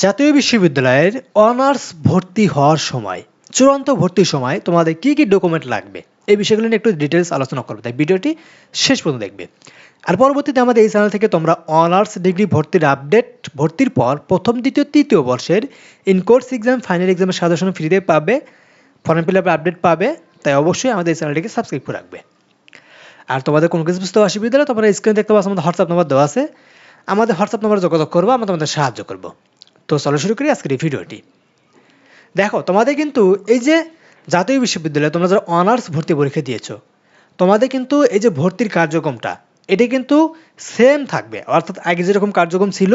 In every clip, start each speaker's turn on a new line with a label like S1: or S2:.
S1: জাতীয় বিশ্ববিদ্যালয়ের অনার্স ভর্তি হওয়ার সময়, চূড়ান্ত ভর্তির সময় তোমাদের কি কি ডকুমেন্ট লাগবে? এই বিষয়গুলো নিয়ে একটু ডিটেলস আলোচনা করব। তাই ভিডিওটি শেষ পর্যন্ত দেখবে। আর পরবর্তীতে আমাদের এই চ্যানেল থেকে তোমরা অনার্স ডিগ্রি ভর্তির আপডেট ভর্তির পর প্রথম, দ্বিতীয়, তৃতীয় বর্ষের ইন কোর্স এক্সাম ফাইনাল এক্সামের সাজেশন ফ্রিতে পাবে ফর্ম ফিল আপডেট পাবে, তাই অবশ্যই আমাদের এই চ্যানেলটিকে সাবস্ক্রাইব করে রাখবে। আর তোমাদের কোনো কিছু বুঝতে অসুবিধা তোমরা স্ক্রিনে দেখতে পাচ্ছ আমাদের হোয়াটসঅ্যাপ নাম্বার দেওয়া আছে। আমাদের হোয়াটসঅ্যাপ নাম্বারে যোগাযোগ করব, আমরা তোমাদের সাহায্য করব। তো চলো শুরু করি আজকের এই ভিডিওটি। দেখো, তোমাদের কিন্তু এই যে জাতীয় বিশ্ববিদ্যালয়ে, তোমরা যারা অনার্স ভর্তি পরীক্ষা দিয়েছ, তোমাদের কিন্তু এই যে ভর্তির কার্যক্রমটা, এটি কিন্তু সেম থাকবে। অর্থাৎ আগে যেরকম কার্যক্রম ছিল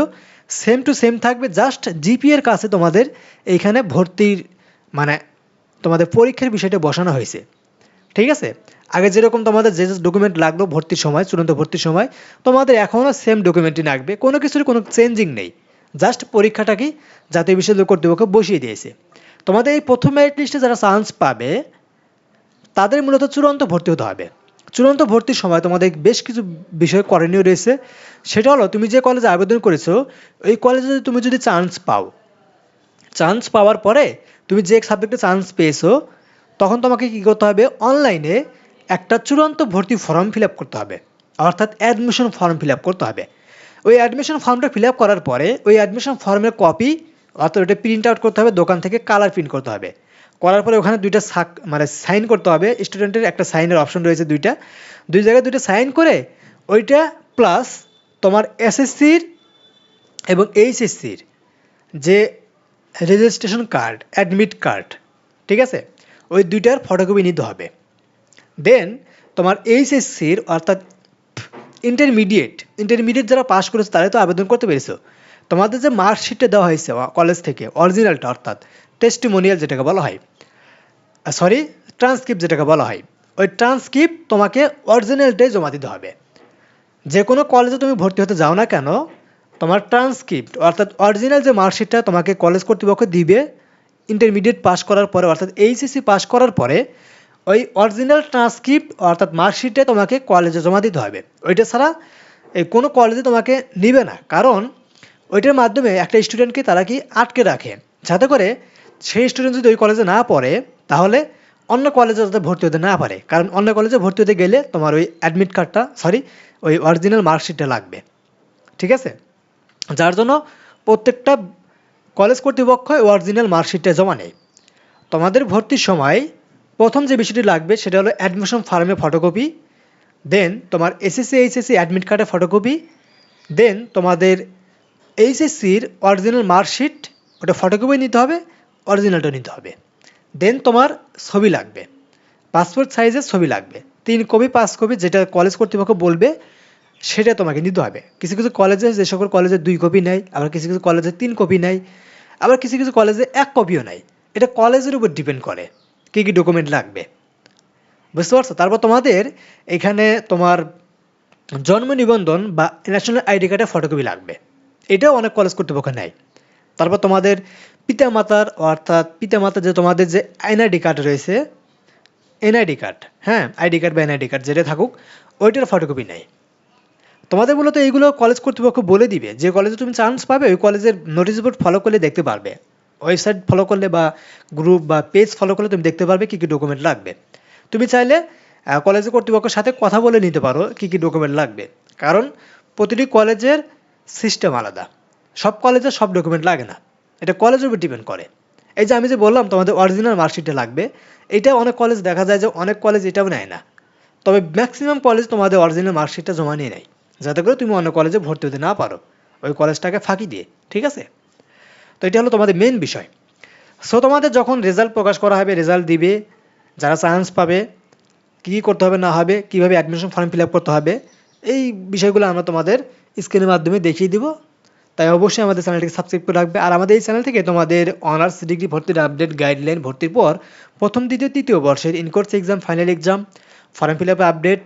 S1: সেম টু সেম থাকবে জাস্ট জিপিএর কাছে তোমাদের এইখানে ভর্তির মানে তোমাদের পরীক্ষার বিষয়টা বসানো হয়েছে। ঠিক আছে? আগে যেরকম তোমাদের যে যে ডকুমেন্ট লাগল ভর্তির সময়, চূড়ান্ত ভর্তির সময়, তোমাদের এখনও সেম ডকুমেন্টই লাগবে। কোনো কিছুর কোনো চেঞ্জিং নেই। জাস্ট পরীক্ষাটাকেই জাতীয় বিশ্ববিদ্যালয় কর্তৃপক্ষ বসিয়ে দিয়েছে। তোমাদের এই প্রথম মেরিট লিস্টে যারা চান্স পাবে, তাদের মূলত চূড়ান্ত ভর্তি হতে হবে। চূড়ান্ত ভর্তির সময় তোমাদের বেশ কিছু বিষয় করণীয় রয়েছে। সেটা হলো, তুমি যে কলেজে আবেদন করেছ, ওই কলেজে তুমি যদি চান্স পাও চান্স পাওয়ার পরে তুমি যে সাবজেক্টে চান্স পেয়েছ, তখন তোমাকে কী করতে হবে? অনলাইনে একটা চূড়ান্ত ভর্তি ফর্ম ফিল করতে হবে। অর্থাৎ অ্যাডমিশন ফর্ম ফিল করতে হবে। ওই অ্যাডমিশন ফর্মটা ফিল আপ করার পরে ওই অ্যাডমিশন ফর্মের কপি অর্থাৎ ওটা প্রিন্ট আউট করতে হবে, দোকান থেকে কালার প্রিন্ট করতে হবে। করার পরে ওখানে দুইটা সাক মানে সাইন করতে হবে স্টুডেন্টের একটা সাইনের অপশন রয়েছে দুইটা। দুই জায়গায় দুইটা সাইন করে ওইটা প্লাস তোমার এসএসসির এবং এইচএসসির যে রেজিস্ট্রেশন কার্ড অ্যাডমিট কার্ড ঠিক আছে? ওই দুইটার ফটোকপি নিতে হবে। দেন তোমার এইচএসসির অর্থাৎ ইন্টারমিডিয়েট ইন্টারমিডিয়েট যারা পাশ করেছে তারাই তো আবেদন করতে পেরেছ। তোমাদের যে মার্কশিটটা দেওয়া হয়েছে কলেজ থেকে অরিজিনালটা অর্থাৎ টেস্টিমোনিয়াল যেটাকে বলা হয় সরি ট্রান্সক্রিপ্ট যেটাকে বলা হয়, ওই ট্রান্সক্রিপ্ট তোমাকে অরিজিনালটাই জমা দিতে হবে। যে কোনো কলেজে তুমি ভর্তি হতে যাও না কেন, তোমার ট্রান্সক্রিপ্ট অর্থাৎ অরিজিনাল যে মার্কশিটটা তোমাকে কলেজ কর্তৃপক্ষ দিবে ইন্টারমিডিয়েট পাস করার পরে, অর্থাৎ এইচএসসি পাস করার পরে ওই অরিজিনাল ট্রান্সক্রিপ্ট অর্থাৎ মার্কশিটে তোমাকে কলেজে জমা দিতে হবে। ওইটা ছাড়া এই কোনো কলেজে তোমাকে নিবে না। কারণ ওইটার মাধ্যমে একটা স্টুডেন্টকে তারা কি আটকে রাখে। যাতে করে সেই স্টুডেন্ট যদি ওই কলেজে না পড়ে, তাহলে অন্য কলেজে যাতে ভর্তি হতে না পারে। কারণ অন্য কলেজে ভর্তি হতে গেলে তোমার ওই অ্যাডমিট কার্ডটা সরি ওই অরিজিনাল মার্কশিটটা লাগবে। ঠিক আছে? যার জন্য প্রত্যেকটা কলেজ কর্তৃপক্ষ অরিজিনাল মার্কশিটটা জমা নেয়। তোমাদের ভর্তির সময় প্রথম যে বিষয়টি লাগবে সেটা হলো অ্যাডমিশন ফর্মের ফটোকপি দেন তোমার এসএসসি এইচএসসি অ্যাডমিট কার্ডের ফটোকপি দেন তোমাদের এইচএসসির অরিজিনাল মার্কশিট ওটা ফটোকপি নিতে হবে অরিজিনালটা নিতে হবে। দেন তোমার ছবি লাগবে পাসপোর্ট সাইজের ছবি লাগবে। তিন কপি পাঁচ কপি যেটা কলেজ কর্তৃপক্ষ বলবে, সেটা তোমাকে নিতে হবে। কিছু কিছু কলেজে যে সকল কলেজে দুই কপি নেয় আবার কিছু কিছু কলেজে তিন কপি নেয় আবার কিছু কিছু কলেজে এক কপিও নেয় এটা কলেজের উপর ডিপেন্ড করে। কী কী ডকুমেন্ট লাগবে? বুঝতে পারছ? তারপর তোমাদের এখানে তোমার জন্ম নিবন্ধন বা ন্যাশনাল আইডি কার্ডের ফটোকপি লাগবে। এটাও অনেক কলেজ কর্তৃপক্ষ নেয়। তারপর তোমাদের পিতামাতার অর্থাৎ পিতামাতার যে তোমাদের যে এনআইডি কার্ড রয়েছে এনআইডি কার্ড হ্যাঁ আইডি কার্ড বা এনআইডি কার্ড যেটা থাকুক, ওইটার ফটোকপি নেয়। তোমাদের মূলত এইগুলো কলেজ কর্তৃপক্ষ বলে দিবে। যে কলেজে তুমি চান্স পাবে, ওই কলেজের নোটিশ বোর্ড ফলো করলে দেখতে পারবে। ওয়েবসাইট ফলো করলে বা গ্রুপ বা পেজ ফলো করলে তুমি দেখতে পারবে কী কী ডকুমেন্ট লাগবে। তুমি চাইলে কলেজের কর্তৃপক্ষের সাথে কথা বলে নিতে পারো কী কী ডকুমেন্ট লাগবে। কারণ প্রতিটি কলেজের সিস্টেম আলাদা। সব কলেজে সব ডকুমেন্ট লাগে না। এটা কলেজের উপর ডিপেন্ড করে। এই যে আমি যে বললাম তোমাদের অরিজিনাল মার্কশিটটা লাগবে, এটা অনেক কলেজ দেখা যায় যে অনেক কলেজ এটাও নেয় না। তবে ম্যাক্সিমাম কলেজ তোমাদের অরিজিনাল মার্কশিটটা জমা নিয়ে নেয়। যাতে করে তুমি অন্য কলেজে ভর্তি হতে না পারো। ওই কলেজটাকে ফাঁকি দিয়ে, ঠিক আছে? তো এটা হলো তোমাদের মেন বিষয়। সো তোমাদের যখন রেজাল্ট প্রকাশ করা হবে রেজাল্ট দিবে, যারা চান্স পাবে, কী করতে হবে না হবে, কীভাবে অ্যাডমিশন ফর্ম ফিল করতে হবে, এই বিষয়গুলো আমরা তোমাদের স্ক্রিনের মাধ্যমে দেখিয়ে দিব। তাই অবশ্যই আমাদের চ্যানেলটিকে সাবস্ক্রাইব করে রাখবে। আর আমাদের এই চ্যানেল থেকে তোমাদের অনার্স ডিগ্রি ভর্তির আপডেট গাইডলাইন ভর্তির পর প্রথম, দ্বিতীয়, তৃতীয় বর্ষের incourse exam final exam form fill update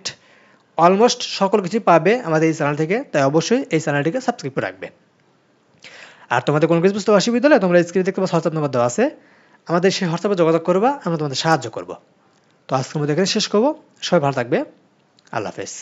S1: almost সকল কিছু পাবে আমাদের এই চ্যানেল থেকে। তাই অবশ্যই এই চ্যানেলটিকে সাবস্ক্রাইব করে রাখবে। আর তোমাদের কোনো কিছু বুঝতে অসুবিধা হলে তোমরা স্ক্রিনে দেখতে পাচ্ছ হোয়াটসঅ্যাপ নাম্বার দেওয়া আছে। আমাদের সেই হোয়াটসঅ্যাপে যোগাযোগ করবা, আমরা তোমাদের সাহায্য করব। তো আজকের মধ্যে এখানে শেষ করব। সবাই ভালো থাকবে। আল্লাহ হাফেজ।